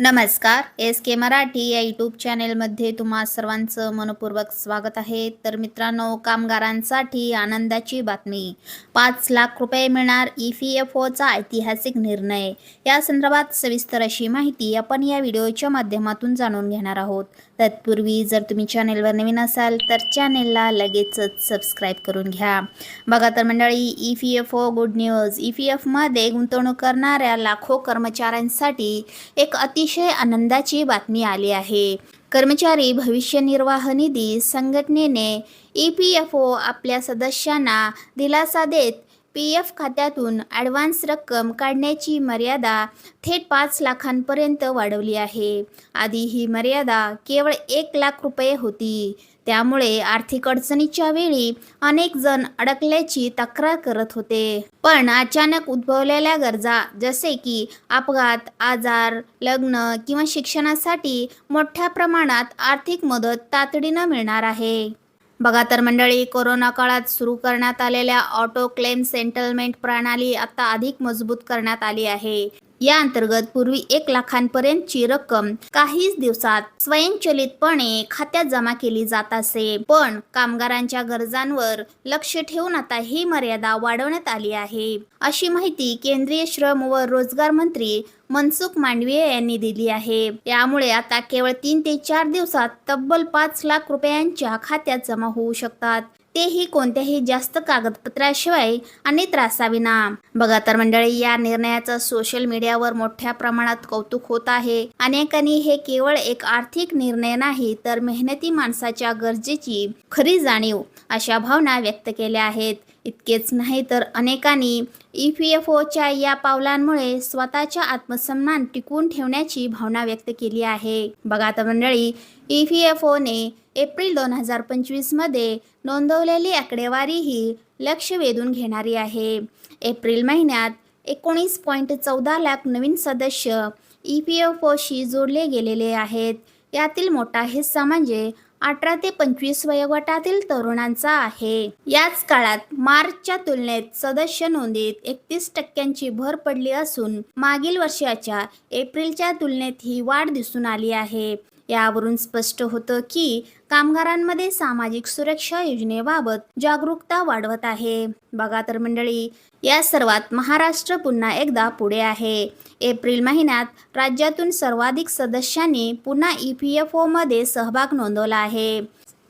नमस्कार. एस के मराठी या यूट्यूब चॅनेलमध्ये तुम्हा सर्वांचं मनपूर्वक स्वागत आहे. तर मित्रांनो कामगारांसाठी आनंदाची बातमी. पाच लाख रुपये मिळणार ई पी एफ ओचा ऐतिहासिक निर्णय. या संदर्भात सविस्तर अशी माहिती आपण या व्हिडिओच्या माध्यमातून जाणून घेणार आहोत. तत्पूर्वी जर तुम्ही चॅनेलवर नवीन असाल तर चॅनेलला लगेचच सबस्क्राईब करून घ्या. बघा तर मंडळी E P F O good news E P एफमध्ये गुंतवणूक करणाऱ्या लाखो कर्मचाऱ्यांसाठी एक अतिशय आनंदाची बातमी आली आहे. कर्मचारी भविष्य निर्वाह निधी संघटनेने ई पी एफ ओ आपल्या सदस्यांना दिलासा देत पी एफ खात्यातून ॲडव्हान्स रक्कम काढण्याची मर्यादा थेट पाच लाखांपर्यंत वाढवली आहे. आधी ही मर्यादा केवळ एक लाख रुपये होती. त्यामुळे आर्थिक अडचणीच्या वेळी अनेक जण अडकल्याची तक्रार करत होते. पण अचानक उद्भवलेल्या गरजा जसे की अपघात आजार लग्न किंवा शिक्षणासाठी मोठ्या प्रमाणात आर्थिक मदत तातडीनं मिळणार आहे. बघा तर मंडळी कोरोना काळात सुरू करण्यात आलेल्या ऑटो क्लेम सेटलमेंट प्रणाली आता अधिक मजबूत करण्यात आली आहे. या अंतर्गत पूर्वी एक लाखांपर्यंतची रक्कम काहीच दिवसात स्वयंचलितपणे खात्यात जमा केली जात असे. पण कामगारांच्या गरजांवर लक्ष ठेवून आता ही मर्यादा वाढवण्यात आली आहे. अशी माहिती केंद्रीय श्रम व रोजगार मंत्री मनसुख मांडवीय यांनी दिली आहे. यामुळे आता केवळ तीन ते चार दिवसात तब्बल पाच लाख रुपयांच्या खात्यात जमा होऊ शकतात. तेही कोणत्याही जास्त कागदपत्राशिवाय आणि त्रासाविना. बघा तर मंडळी या निर्णयाचं सोशल मीडियावर मोठ्या प्रमाणात कौतुक होत आहे. अनेकांनी हे केवळ एक आर्थिक निर्णय नाही तर मेहनती माणसाच्या गरजेची खरी जाणीव अशा भावना व्यक्त केल्या आहेत. इतकेच नाही तर अनेकांनी ई पी एफ ओच्या या पावलांमुळे स्वतःचा आत्मसन्मान टिकवून ठेवण्याची भावना व्यक्त केली आहे. बघा तर मंडळी ई पी एफ ओने एप्रिल दोन हजार पंचवीसमध्ये नोंदवलेली आकडेवारी ही लक्ष वेधून घेणारी आहे. एप्रिल महिन्यात एकोणीस पॉईंट चौदा लाख नवीन सदस्य ई पी एफ ओशी जोडले गेलेले आहेत. यातील मोठा हिस्सा म्हणजे अठरा ते पंचवीस वयोगटातील तरुणांचा आहे. याच काळात मार्चच्या तुलनेत सदस्य नोंदीत एकतीस टक्क्यांची भर पडली असून मागील वर्षाच्या एप्रिलच्या तुलनेत ही वाढ दिसून आली आहे. यावरून स्पष्ट होतं की कामगारांमध्ये सामाजिक सुरक्षा योजनेबाबत जागरूकता वाढवत आहे. बघा तर मंडळी या सर्वात महाराष्ट्र पुन्हा एकदा पुढे आहे. एप्रिल महिन्यात राज्यातून सर्वाधिक सदस्यांनी पुन्हा ई पी एफ ओमध्ये सहभाग नोंदवला आहे.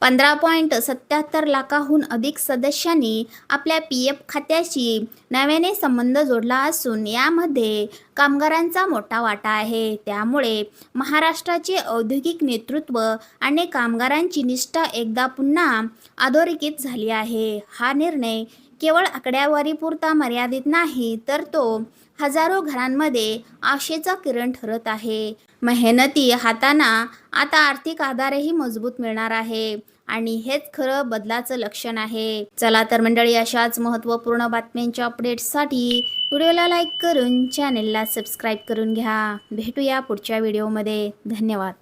पंधरा पॉईंट सत्याहत्तर लाखाहून अधिक सदस्यांनी आपल्या पी एफ खात्याशी नव्याने संबंध जोडला असून यामध्ये कामगारांचा मोठा वाटा आहे. त्यामुळे महाराष्ट्राचे औद्योगिक नेतृत्व आणि कामगारांची निष्ठा एकदा पुन्हा अधोरेखित झाली आहे. हा निर्णय केवळ आकड्यावारीपुरता मर्यादित नाही तर तो हजारो घरांमध्ये आशेचा किरण ठरत आहे. मेहनती हातांना आता आर्थिक आधारही मजबूत मिळणार आहे आणि हेच खरं बदलाचं लक्षण आहे. चला तर मंडळी अशाच महत्त्वपूर्ण बातम्यांच्या अपडेट्ससाठी व्हिडिओला लाईक करून चॅनेलला सबस्क्राईब करून घ्या. भेटूया पुढच्या व्हिडिओमध्ये. धन्यवाद.